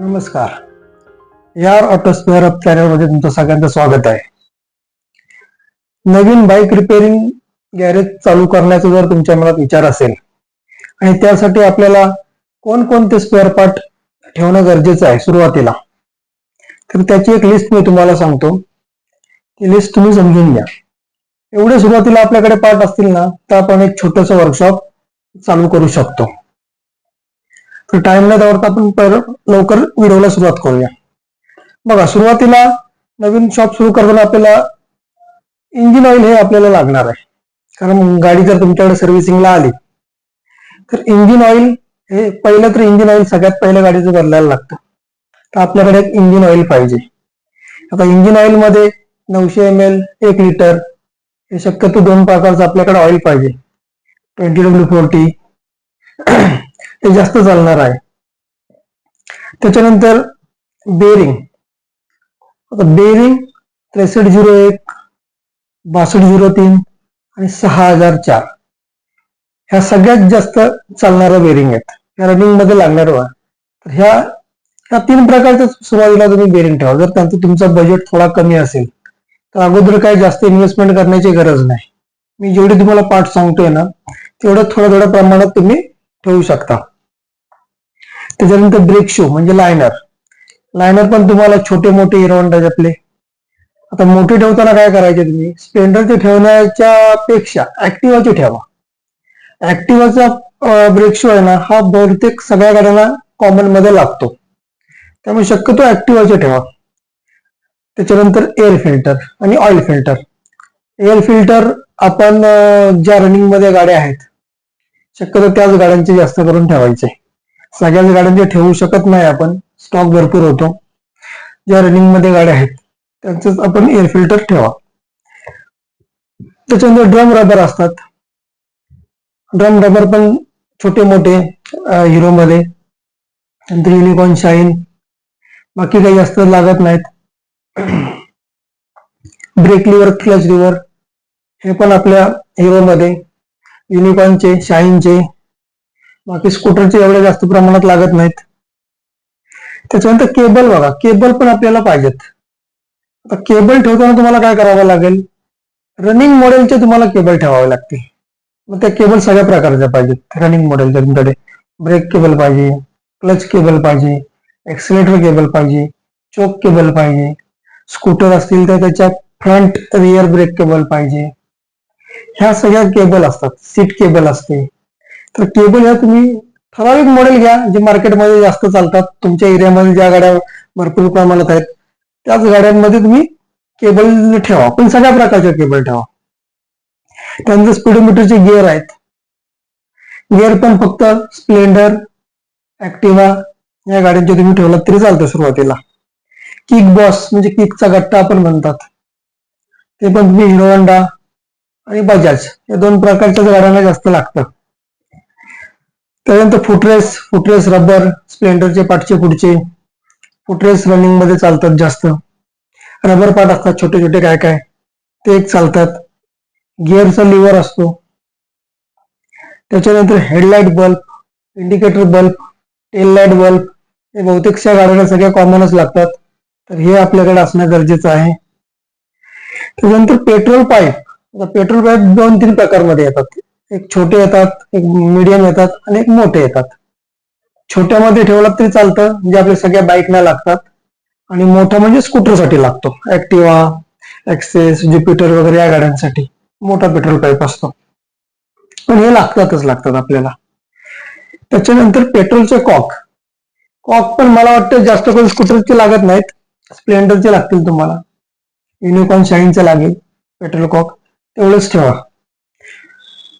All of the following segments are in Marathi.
नमस्कार. यार ऑटोस्पेअर अप चॅनलमध्ये तुमचं सगळ्यांचं स्वागत आहे. नवीन बाईक रिपेअरिंग गॅरेज चालू करण्याचा जर तुमच्या मनात विचार असेल आणि त्यासाठी आपल्याला कोणकोणते स्पेअर पार्ट ठेवणं गरजेचं आहे सुरुवातीला तर त्याची एक लिस्ट मी तुम्हाला सांगतो. ती लिस्ट तुम्ही समजून घ्या. एवढे सुरुवातीला आपल्याकडे पार्ट असतील ना तर आपण एक छोटस वर्कशॉप चालू करू शकतो. टाइम न दवडता आपण लवकर व्हिडिओला सुरुवात करूया. बघा सुरुवातीला नवीन शॉप सुरू करताना आपल्याला इंजिन ऑइल हे आपल्याला लागणार आहे. कारण गाडी जर तुमच्याकडे सर्व्हिसिंगला आली तर इंजिन ऑइल हे पहिलं तर इंजिन ऑइल सगळ्यात पहिलं गाडीचं बदलायला लागतं. तर आपल्याकडे एक इंजिन ऑइल पाहिजे. आता इंजिन ऑइलमध्ये नऊशे एम एल एक लिटर हे शक्यतो दोन प्रकारचं आपल्याकडे ऑइल पाहिजे. ट्वेंटी डब्ल्यू फोर्टी ते जास्त चालणार आहे. त्याच्यानंतर बेरिंग आता बेरिंग त्रेसष्ट झिरो एक बासष्ट झिरो तीन आणि सहा हजार चार. ह्या सगळ्यात जास्त चालणाऱ्या बेरिंग आहेत. ह्या रनिंगमध्ये लागणार तर ह्या ह्या तीन प्रकारच्या सुरुवातीला तुम्ही बेरिंग ठेवा. जर त्यांचं तुमचा बजेट थोडा कमी असेल तर अगोदर काही जास्त इन्व्हेस्टमेंट करण्याची गरज नाही. मी जेवढे तुम्हाला पार्ट सांगतोय ना तेवढं थोड्या थोड्या प्रमाणात तुम्ही ठेवू शकता. त्याच्यानंतर ब्रेक शो म्हणजे लायनर लायनर पण तुम्हाला छोटे मोठे हिरो आपले आता मोठे ठेवताना काय करायचे तुम्ही? स्प्लेंडरचे ठेवण्याच्या पेक्षा ऍक्टिवाचे ठेवा. ऍक्टिवाचा ब्रेक शो आहे ना हा बहुतेक सगळ्या गाड्यांना कॉमनमध्ये लागतो. त्यामुळे शक्यतो ऍक्टिवाचे ठेवा. त्याच्यानंतर एअर फिल्टर आणि ऑइल फिल्टर एअर फिल्टर आपण ज्या रनिंगमध्ये गाड्या आहेत शक्यतो त्याच गाड्यांचे जास्त करून ठेवायचे. सगळ्याच गाड्यांचे ठेवू शकत नाही आपण. स्टॉक भरपूर होतो. ज्या रनिंगमध्ये गाड्या आहेत त्यांचंच आपण एअर फिल्टर ठेवा. त्याच्यानंतर ड्रम रबर असतात. ड्रम रबर पण छोटे मोठे हिरो मध्ये. नंतर युनिकॉर्न शाईन बाकी काही जास्त लागत नाहीत. ब्रेक लिव्हर क्लच लिव्हर हे पण आपल्या हिरो मध्ये. युनिकॉर्नचे शाईनचे बाकी स्कूटरचे एवढे जास्त प्रमाणात लागत नाहीत. त्याच्यानंतर केबल बघा केबल पण आपल्याला पाहिजेत. आता केबल ठेवताना तुम्हाला काय करावं लागेल? रनिंग मॉडेलचे तुम्हाला केबल ठेवावे लागतील. मग त्या केबल सगळ्या प्रकारच्या पाहिजेत. रनिंग मॉडेलच्या तुमच्याकडे ब्रेक केबल पाहिजे क्लच केबल पाहिजे एक्सिलेटर केबल पाहिजे चोक केबल पाहिजे. स्कूटर असतील तर त्याच्या फ्रंट रिअर ब्रेक केबल पाहिजे. ह्या सगळ्या केबल असतात. सीट केबल असते. तर केबल ह्या तुम्ही ठराविक मॉडेल घ्या जे मार्केटमध्ये जास्त चालतात. तुमच्या एरियामध्ये ज्या गाड्या भरपूर प्रमाणात आहेत त्याच गाड्यांमध्ये तुम्ही केबल ठेवा. पण सगळ्या प्रकारच्या केबल ठेवा. त्यांचे स्पीडोमीटरचे गिअर आहेत. गिअर पण फक्त स्प्लेंडर ऍक्टिवा या गाड्यांचे तुम्ही ठेवलात तरी चालतं सुरुवातीला. किक बॉस म्हणजे किकचा गट्टा आपण म्हणतात. ते पण तुम्ही हिरो होंडा आणि बजाज या दोन प्रकारच्या गाड्यांना जास्त लागतं त्यानंतर फुटरेस फुटरेस रबर स्प्लेंडरचे पाठचे पुढचे. फुटरेस रनिंगमध्ये चालतात जास्त. रबर पार्ट असतात छोटे छोटे काय काय ते एक चालतात. गिअरचा लिव्हर असतो. त्याच्यानंतर headlight bulb indicator bulb tail light bulb हे बहुतेकशा गाड्यांना सगळ्या कॉमनच लागतात. तर हे आपल्याकडे असणं गरजेचं आहे. त्याच्यानंतर पेट्रोल पाईप पेट्रोल पाईप दोन तीन प्रकारमध्ये येतात. एक छोटे येतात एक मीडियम येतात आणि एक मोठे येतात. छोट्यामध्ये ठेवला तरी चालतं जे आपल्या सगळ्या बाईकना लागतात. आणि मोठा म्हणजे स्कूटरसाठी लागतो. ऍक्टिवा ऍक्सेस ज्युपिटर वगैरे या गाड्यांसाठी मोठा पेट्रोल पाईप असतो. पण हे लागतातच लागतात आपल्याला. त्याच्यानंतर पेट्रोलचे कॉक. कॉक पण मला वाटतं जास्त करून स्कूटरचे लागत नाहीत. स्प्लेंडरचे लागतील तुम्हाला. युनिकॉर्न शाईनचे लागेल. पेट्रोल कॉक तेवढंच ठेवा.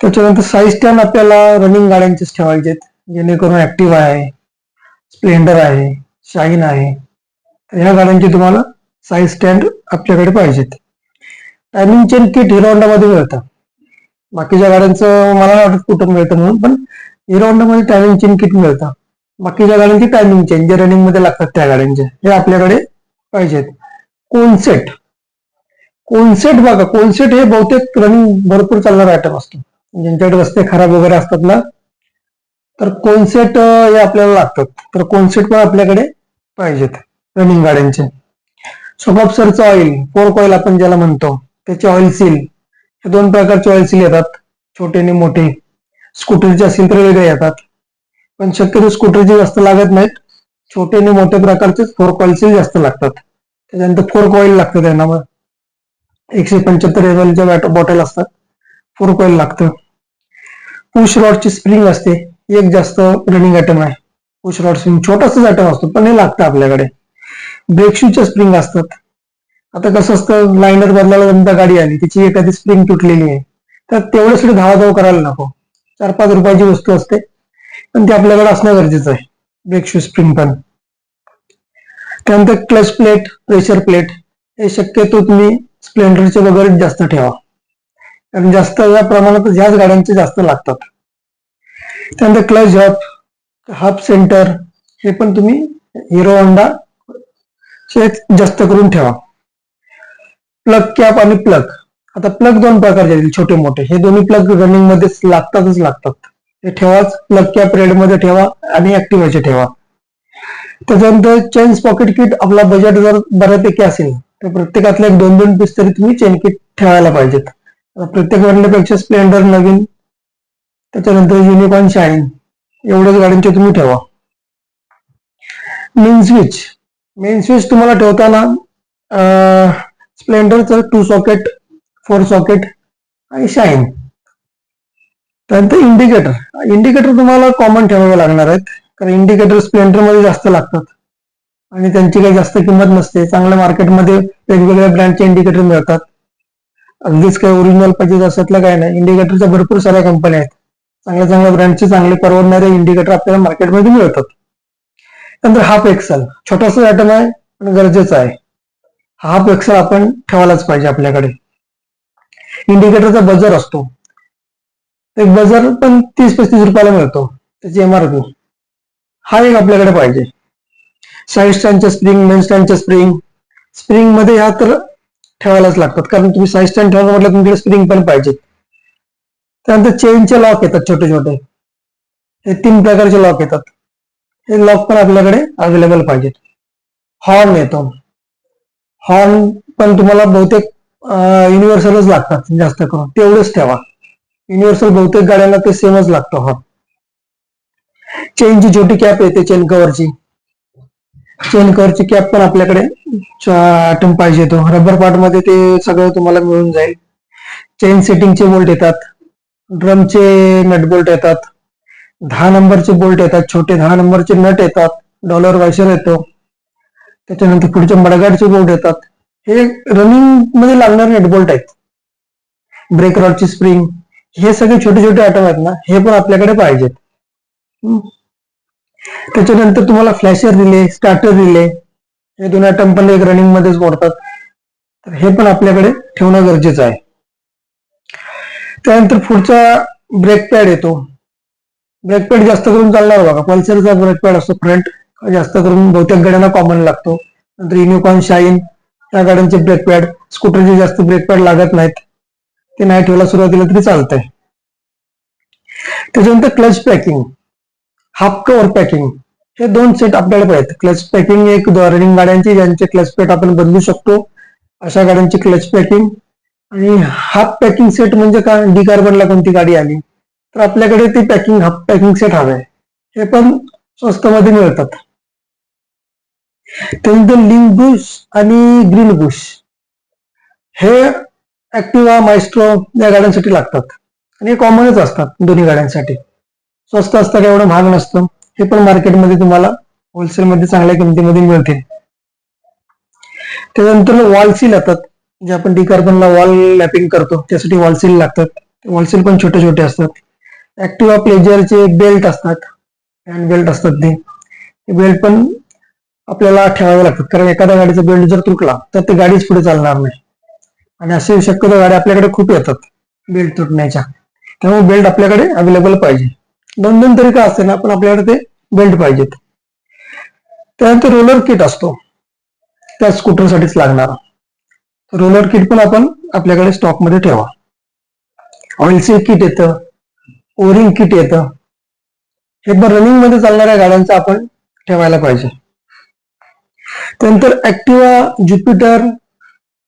त्याच्यानंतर साईज स्टँड आपल्याला रनिंग गाड्यांचेच ठेवायचे जेणेकरून ऍक्टिव्ह आहे स्प्लेंडर आहे शाईन आहे. तर ह्या गाड्यांचे तुम्हाला साईज स्टँड आपल्याकडे पाहिजेत टायमिंग चेन किट हिरो मध्ये मिळतं. बाकीच्या गाड्यांचं मला वाटत कुठं मिळतं म्हणून पण हिरो टायमिंग चेन किट मिळतं. बाकीच्या गाड्यांची टायमिंग चेन जे रनिंगमध्ये लागतात त्या गाड्यांचे हे आपल्याकडे पाहिजेत कोनसेट कोनसेट बघा कोनसेट हे बहुतेक रनिंग भरपूर चालणारा आयटम असतो. ज्यांच्याकडे रस्ते खराब वगैरे असतात ना तर कोनसेट हे आपल्याला लागतात. तर कोनसेट पण आपल्याकडे पाहिजेत रनिंग गाड्यांचे सोकॉप्सरचं ऑइल फोर कॉईल आपण ज्याला म्हणतो त्याचे ऑइल सील हे दोन प्रकारचे ऑइल सील येतात छोटे आणि मोठे. स्कूटरचे असतील तर वेगळे येतात. पण शक्यतो स्कूटरचे जास्त लागत नाहीत छोटे आणि मोठ्या प्रकारचे फोर कॉईल सील जास्त लागतात. त्याच्यानंतर फोर कॉईल लागतं त्यांना मग. एकशे पंच्याहत्तर एमएलच्या बॉटल असतात. फोर कॉईल लागतं. पुश रॉडची स्प्रिंग असते. एक जास्त रनिंग आयटम आहे. पुश रॉड स्प्रिंग छोटासाच आयटम असतो पण हे लागतं आपल्याकडे. ब्रेक शूच्या स्प्रिंग असतात. आता कसं असतं लाइनर बदलायला नंतर गाडी आली तिची एखादी स्प्रिंग तुटलेली आहे. तर तेवढ्यासाठी धावाधाव करायला नको. चार पाच रुपयाची वस्तू असते. पण ती आपल्याकडे असणं गरजेचं आहे. ब्रेक शू स्प्रिंग पण. त्यानंतर क्लच प्लेट प्रेशर प्लेट हे शक्यतो तुम्ही स्प्लेंडरचे वगैरे जास्त ठेवा. कारण जास्त या प्रमाणात ह्याच गाड्यांचे जास्त लागतात. त्यानंतर क्लच हब हब सेंटर हे पण तुम्ही हिरो होंडा चे जास्त करून ठेवा. प्लग कॅप आणि प्लग आता प्लग दोन प्रकारचे येतील छोटे मोठे. हे दोन्ही प्लग रनिंगमध्ये लागतातच लागतात. हे ठेवाच प्लग कॅप रेडमध्ये ठेवा आणि ऍक्टिव्हाचे ठेवा. त्याच्यानंतर चेन्स पॉकेट किट आपला बजेट जर बऱ्यापैकी असेल तर प्रत्येकातले एक दोन दोन पीस तरी तुम्ही चेन ठेवायला पाहिजेत. प्रत्येक वरण्यापेक्षा स्प्लेंडर नवीन त्याच्यानंतर युनिकॉर्न शाईन एवढ्याच गाड्यांचे तुम्ही ठेवा. मेन स्विच मेन स्विच तुम्हाला ठेवताना स्प्लेंडरचं टू सॉकेट फोर सॉकेट आणि शाईन त्यानंतर इंडिकेटर इंडिकेटर तुम्हाला कॉमन ठेवावे लागणार आहेत. कारण इंडिकेटर स्प्लेंडरमध्ये जास्त लागतात. आणि त्यांची काही जास्त किंमत नसते. चांगल्या मार्केटमध्ये वेगवेगळ्या ब्रँडचे इंडिकेटर मिळतात. अगदीच काही ओरिजिनल पाहिजे असल्यातलं काय नाही. इंडिकेटरच्या भरपूर साऱ्या कंपन्या आहेत. चांगल्या चांगल्या ब्रँडचे चांगले परवडणारे इंडिकेटर आपल्याला मार्केटमध्ये मिळतात. नंतर हाफ एक्सेल छोटासा आयटम आहे पण गरजेचं आहे. हाफ एक्सेल आपण ठेवायलाच पाहिजे आपल्याकडे. इंडिकेटरचा बजर असतो. एक बजर पण तीस पस्तीस रुपयाला मिळतो. त्याची एमआरपी हा एक आपल्याकडे पाहिजे. साईड स्टँडच्या स्प्रिंग मेन स्टँडच्या स्प्रिंग स्प्रिंगमध्ये ह्या तर ठेवायलाच लागतात. कारण तुम्ही साईड स्टँड ठेवणं म्हटलं तुमच्याकडे स्प्रिंग पण पाहिजे. त्यानंतर चेनचे लॉक येतात छोटे छोटे. हे तीन प्रकारचे लॉक येतात. हे लॉक पण आपल्याकडे अवेलेबल पाहिजेत. हॉर्न येतो. हॉर्न पण तुम्हाला बहुतेक युनिव्हर्सलच लागतात जास्त करून. तेवढंच ठेवा. युनिव्हर्सल बहुतेक गाड्यांना ते सेमच लागतं हॉर्न चेनची छोटी कॅप येते चेन कव्हरची चेन कवरची कॅप पण आपल्याकडे आयटम पाहिजे तो रबर पार्टमध्ये ते सगळं तुम्हाला मिळून जाईल. चेन सेटिंगचे बोल्ट येतात. ड्रमचे नट बोल्ट येतात. दहा नंबरचे बोल्ट येतात. छोटे दहा नंबरचे नट येतात. डॉलर वायसर येतो. त्याच्यानंतर पुढचे मडगाडचे बोल्ट येतात. हे रनिंगमध्ये लागणारे नट बोल्ट आहेत. ब्रेक रॉडची स्प्रिंग हे सगळे छोटे छोटे आयटम आहेत ना. हे पण आपल्याकडे पाहिजेत. त्याच्यानंतर तुम्हाला फ्लॅशर रिले स्टार्टर रिले हे दोन आयटम पण एक रनिंग मध्येच मोडतात. तर हे पण आपल्याकडे ठेवणं गरजेचं आहे. त्यानंतर पुढचा ब्रेक पॅड येतो. ब्रेक पॅड जास्त करून चालणार बघा. पल्सरचा ब्रेक पॅड असतो फ्रंट जास्त करून बहुतेक गाड्यांना कॉमन लागतो. नंतर युनिकॉर्न शाईन त्या गाड्यांचे ब्रेक पॅड स्कूटरचे जास्त ब्रेक पॅड लागत नाहीत. ते नाही ठेवला सुरुवातीला तरी चालतंय. त्याच्यानंतर clutch packing half cover packing हे दोन सेट आपल्याकडे पाहिजेत. क्लच पॅकिंग एक रनिंग गाड्यांची ज्यांचे क्लच पेट आपण बदलू शकतो. अशा गाड्यांची क्लच पॅकिंग आणि हाफ पॅकिंग सेट म्हणजे का डी कार्बनला कोणती गाडी आली? तर आपल्याकडे ते पॅकिंग हाफ पॅकिंग सेट हवे हे पण स्वस्तमध्ये मिळतात. त्यानंतर लिंक बुश आणि ग्रीन बुश हे ऍक्टिवा मायस्ट्रो या गाड्यांसाठी लागतात. आणि हे कॉमनच असतात दोन्ही गाड्यांसाठी. स्वस्त असतात एवढं महाग नसतं? हे पण मार्केटमध्ये तुम्हाला होलसेलमध्ये चांगल्या किमतीमध्ये मिळतील त्यानंतर वॉल सील येतात. जे आपण डिकार्बनला वॉल लॅपिंग करतो त्यासाठी वॉल सील लागतात. वॉल सील पण छोटे छोटे असतात. ऍक्टिवा प्लेजरचे बेल्ट असतात. हँड बेल्ट असतात ते. बेल्ट पण आपल्याला ठेवावे लागतात. कारण एखाद्या गाडीचा बेल्ट जर तुटला तर ते गाडीच पुढे चालणार नाही. आणि असे शक्यतो गाड्या आपल्याकडे खूप येतात बेल्ट तुटण्याच्या. त्यामुळे बेल्ट आपल्याकडे अवेलेबल पाहिजे. दोन दोन तरी का असते ना आपण आपल्याकडे ते बेल्ट पाहिजेत. त्यानंतर रोलर किट असतो. त्या स्कूटरसाठीच लागणारा. रोलर किट पण आपण आपल्याकडे स्टॉकमध्ये ठेवा. ऑइल सील किट येतं ओरिंग किट येतं. हे पण रनिंगमध्ये चालणाऱ्या गाड्यांचं आपण ठेवायला पाहिजे. त्यानंतर ऍक्टिवा ज्युपिटर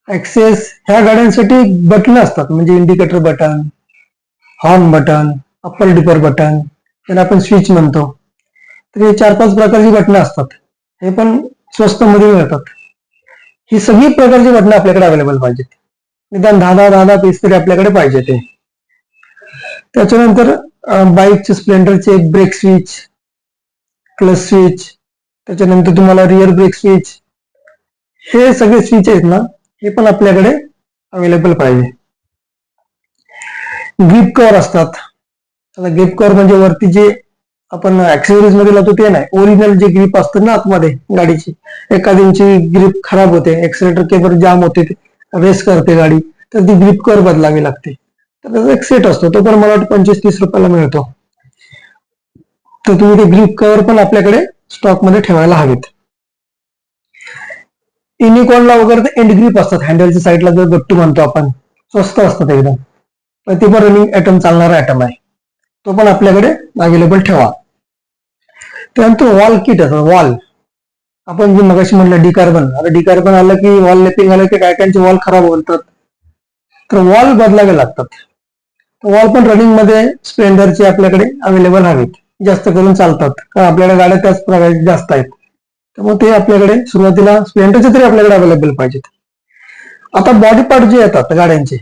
ऍक्सेस ह्या गाड्यांसाठी बटन असतात. म्हणजे indicator button horn button upper dipper button त्याला आपण स्विच म्हणतो. तर हे चार पाच प्रकारची घटना असतात. हे पण स्वस्त मध्ये मिळतात. ही सगळी प्रकारची घटना आपल्याकडे अवेलेबल पाहिजेत. निदान दहा दहा दहा दहा पीस तरी आपल्याकडे पाहिजे ते त्याच्यानंतर बाईकचे स्प्लेंडरचे ब्रेक स्विच क्लच स्विच त्याच्यानंतर तुम्हाला रिअर ब्रेक स्विच हे सगळे स्विच आहेत ना हे पण आपल्याकडे अवेलेबल पाहिजे. ग्रीप कवर असतात. आता ग्रिप कवर म्हणजे वरती जे आपण ऍक्सेसरीजमध्ये लावतो ते नाही. ओरिजिनल जे ग्रीप असतं ना आतमध्ये गाडीची एखाद्यांची ग्रीप खराब होते एक्सिलेटर केबर जाम होते रेस करते गाडी तर ती ग्रीप कवर बदलावी लागते. तर त्याचा एक सेट असतो तो पण मला वाटतं पंचवीस तीस रुपयाला मिळतो. तर तुम्ही ते ग्रीप कव्हर पण आपल्याकडे स्टॉकमध्ये ठेवायला हवेत. युनिकॉनला वगैरे तर एंड ग्रीप असतात हँडलच्या साईडला जर गट्टू म्हणतो आपण स्वस्त असतात एकदम. पण ते पण रनिंग ॲटम चालणारा ऍटम आहे. तो पण आपल्याकडे अवेलेबल ठेवा. त्यानंतर वॉल किट असतं वॉल आपण जे मगाशी म्हटलं डिकार्बन आता डिकार्बन आलं की वॉल लेपिंग आलं की काय काय वॉल खराब होतात. तर वॉल बदलावे लागतात. वॉल पण रनिंगमध्ये स्प्लेंडरचे आपल्याकडे अवेलेबल हवेत. जास्त करून चालतात. कारण आपल्याकडे गाड्या त्याच प्रकारचे जास्त आहेत. त्यामुळे ते आपल्याकडे सुरुवातीला स्प्लेंडरचे तरी आपल्याकडे अवेलेबल पाहिजेत. आता बॉडी पार्ट जे येतात गाड्यांचे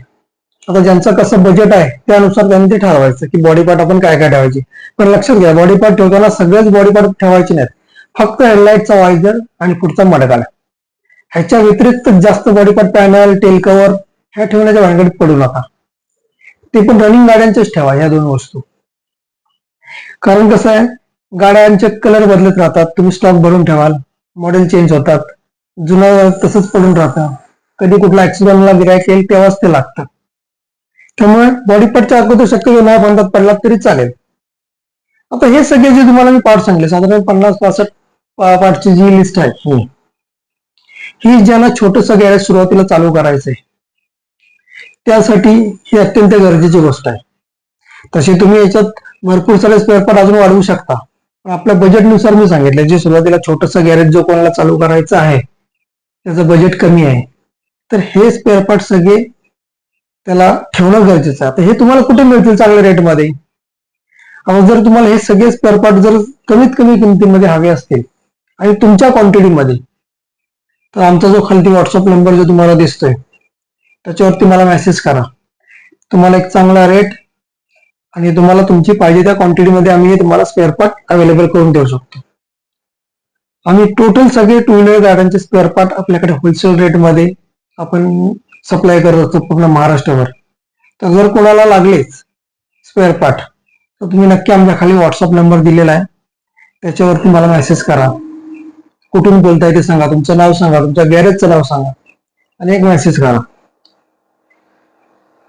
आता ज्यांचं कसं बजेट आहे त्यानुसार त्यांनी ते ठरवायचं की बॉडी पार्ट आपण काय काय ठेवायचे. पण लक्षात घ्या बॉडी पार्ट ठेवताना सगळेच बॉडी पार्ट ठेवायचे नाहीत. फक्त हेडलाईटचा वायझर आणि पुढचा मडकाला ह्याच्या व्यतिरिक्त जास्त body part panel tail cover ह्या ठेवण्याच्या भानगडीत पडू नका. ते पण रनिंग गाड्यांच्याच ठेवा ह्या दोन वस्तू. कारण कसं आहे गाड्यांचे कलर बदलत राहतात तुम्ही स्टॉक भरून ठेवाल मॉडेल चेंज होतात जुनं तसंच पडून राहतं. कधी कुठला ऍक्सिडेंटला गिरायक येईल तेव्हाच ते लागतं. त्यामुळे बॉडी पार्टच्या अगोदर शक्यतो नाही बंदात पडला तरी चालेल. आता हे सगळे जे तुम्हाला मी पार्ट सांगले साधारण पन्नास पासष्ट पार्टची जी लिस्ट आहे ही. ही ज्यांना छोटस गॅरेज सुरुवातीला चालू करायचंय त्यासाठी ही अत्यंत गरजेची गोष्ट आहे. तसे तुम्ही याच्यात भरपूर सारे स्पेअर पार्ट अजून वाढवू शकता. पण आपल्या बजेटनुसार मी सांगितलं जे सुरुवातीला छोटस गॅरेज जो कोणाला चालू करायचं आहे त्याचं बजेट कमी आहे. तर हे स्पेअर पार्ट सगळे त्याला ठेवणं गरजेचं आहे. आता हे तुम्हाला कुठे मिळतील चांगल्या रेटमध्ये आता जर तुम्हाला हे सगळे स्पेअर पार्ट जर कमीत कमी किमतीमध्ये हवे असतील आणि तुमच्या क्वांटिटीमध्ये तर आमचा जो खालती व्हॉट्सअप नंबर जो तुम्हाला दिसतोय त्याच्यावरती मला मेसेज करा. तुम्हाला एक चांगला रेट आणि तुम्हाला तुमची पाहिजे त्या क्वांटिटीमध्ये आम्ही तुम्हाला स्पेअर पार्ट अवेलेबल करून देऊ शकतो. आम्ही टोटल सगळे टू व्हीलर गाड्यांचे स्पेअर पार्ट आपल्याकडे होलसेल रेटमध्ये आपण सप्लाय करत असतो पूर्ण महाराष्ट्रभर. तर जर कोणाला लागलेच स्पेअर पार्ट तर तुम्ही नक्की आमच्या खाली व्हॉट्सअप नंबर दिलेला आहे. त्याच्यावरती मला मेसेज करा. कुठून बोलताय ते सांगा. तुमचं नाव सांगा. तुमच्या गॅरेजचं नाव सांगा. आणि एक मेसेज करा.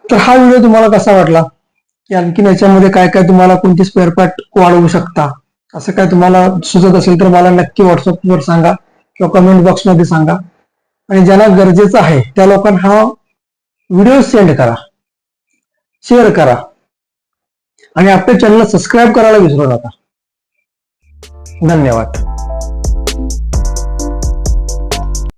तर हा व्हिडिओ तुम्हाला कसा वाटला? की आणखीन याच्यामध्ये काय काय तुम्हाला कोणती स्पेअर पार्ट वाढवू शकता? असं काय तुम्हाला सुचत असेल तर मला नक्की व्हॉट्सअपवर सांगा किंवा कमेंट बॉक्समध्ये सांगा. आणि ज्याला गरजेचं आहे त्या लोकांना हा व्हिडिओ सेंड करा. शेअर करा. आणि आपल्या चॅनलला सबस्क्राईब करायला विसरू नका. धन्यवाद.